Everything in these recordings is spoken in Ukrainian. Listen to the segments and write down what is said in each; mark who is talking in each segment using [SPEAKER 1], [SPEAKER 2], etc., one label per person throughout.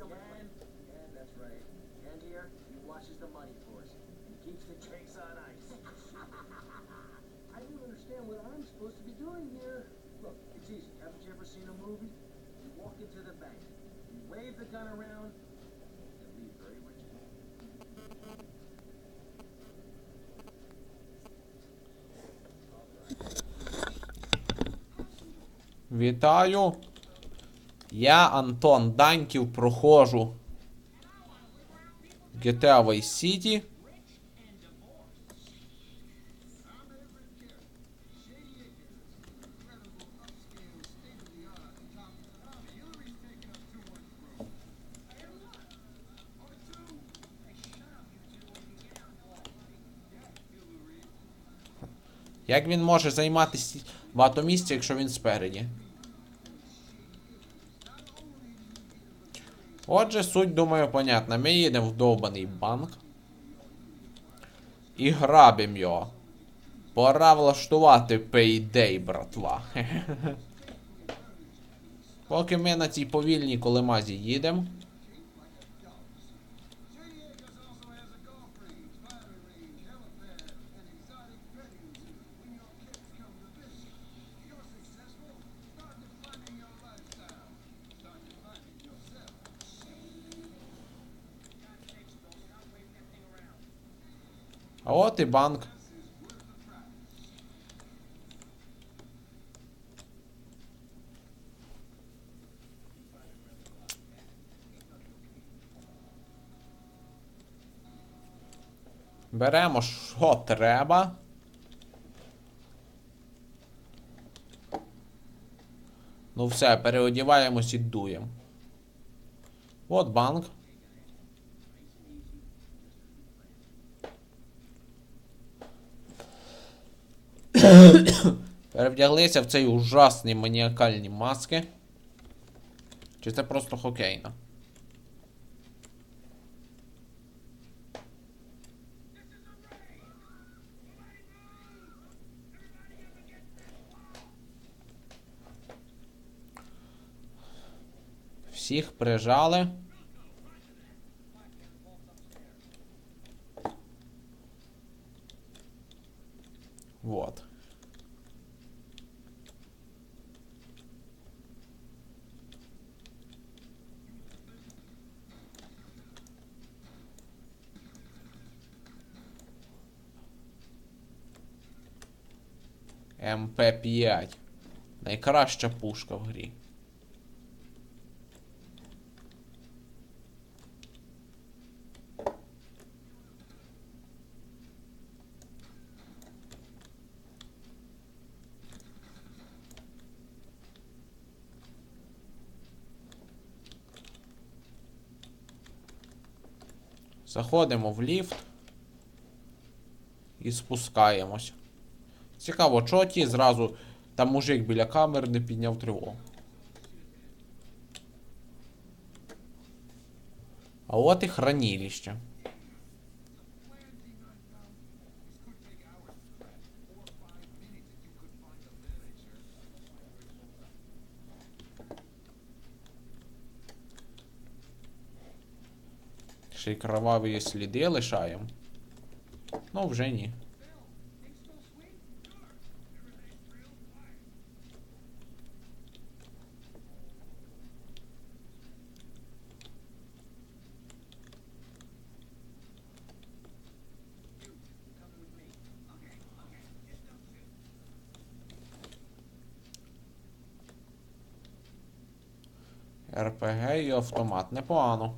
[SPEAKER 1] someone for you. Yeah, that's right. And here, he watches the money for us. He keeps the chase on ice. I don't understand what I'm supposed to be doing here. Look, it's easy. Haven't you ever seen a movie? You walk into the bank, you wave the gun around, and leave very rich.
[SPEAKER 2] Вітаю! Я Антон Даньків проходжу
[SPEAKER 3] GTA Vice
[SPEAKER 2] City. Як він може займати сі- багато місця, якщо він спереді? Отже, суть, думаю, понятна. Ми їдемо в довбаний банк. І грабимо його. Пора влаштувати пейдей, братва. Поки ми на цій повільній колемазі їдемо. А от і банк. Беремо, що треба. Ну все, переодіваємось і дуємо. От банк. Перевдяглися в цей ужасні маніакальні маски. Чи це просто хокейно? Всіх прижали. МП5. Найкраща пушка в грі. Заходимо в ліфт і спускаємось. Цікаво, чого ті зразу там мужик біля камер не підняв тривогу. А от і хранилище. Ще й кроваві сліди лишаємо. Ну, вже ні. РПГ і автомат. Непогано.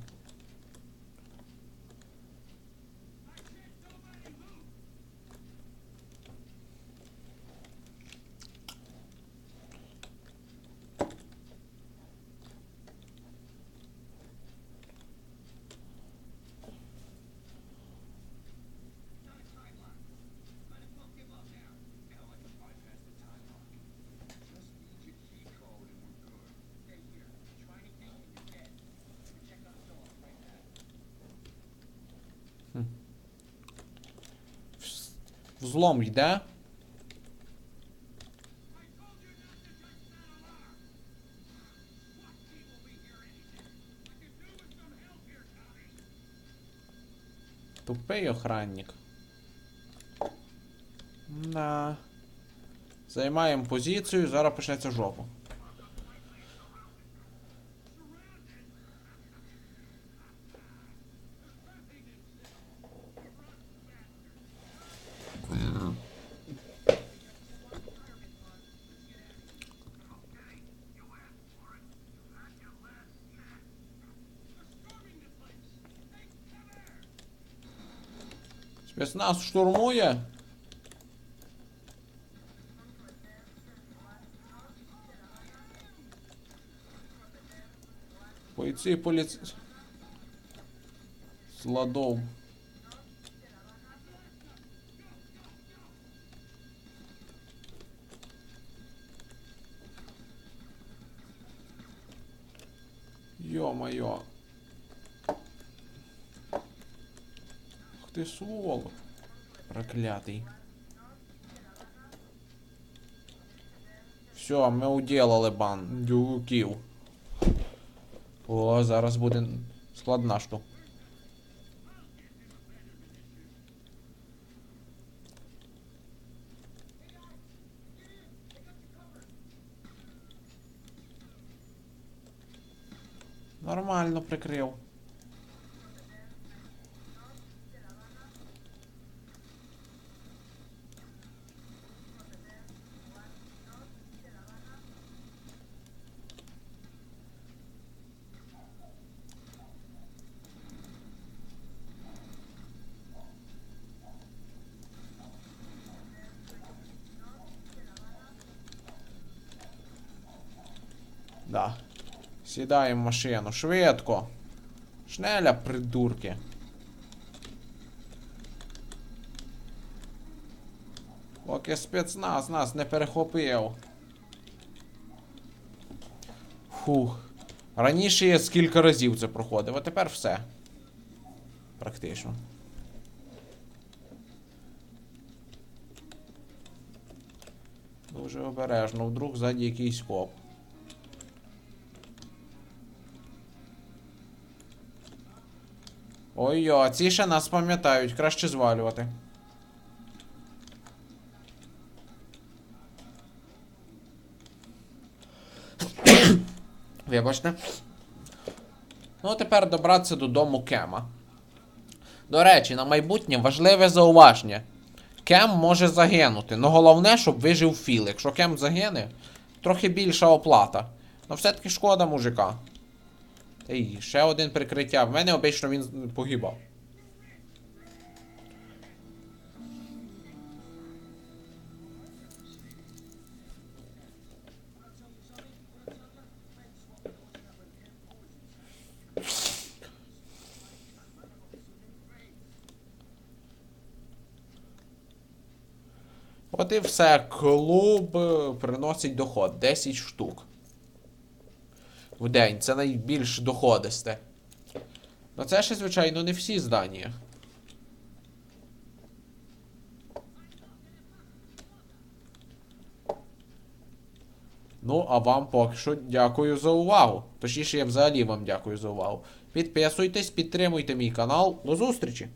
[SPEAKER 2] Взлом йде. Тупий охранник. На. Займаємо позицію, зараз почнеться жопа. Спецназ штурмує. Бойці поліц... Сладов. Ё-моё. Ах ты сволочь. Проклятый. Все, ми уделали бандюків. О, зараз буде складна штука. Нормально прикрив. Да. Сідаємо в машину. Швидко. Шнеля, придурки. Поки спецназ нас не перехопив. Фух. Раніше я скільки разів це проходив, а тепер все. Практично. Дуже обережно, вдруг ззаді якийсь коп. Ой-йо, ці ще нас пам'ятають, краще звалювати. Вибачте. Ну, а тепер добратися додому Кема. До речі, на майбутнє важливе зауваження. Кем може загинути. Ну головне, щоб вижив Філ. Якщо Кем загине, трохи більша оплата. Ну все-таки шкода мужика. Ей, ще один прикриття. В мене обично він погибав. От і все. Клуб приносить доход 10 штук. В день. Це найбільш доходисте. Ну це ще, звичайно, не всі здання. Ну, а вам поки що дякую за увагу. Точніше, я взагалі вам дякую за увагу. Підписуйтесь, підтримуйте мій канал. До зустрічі!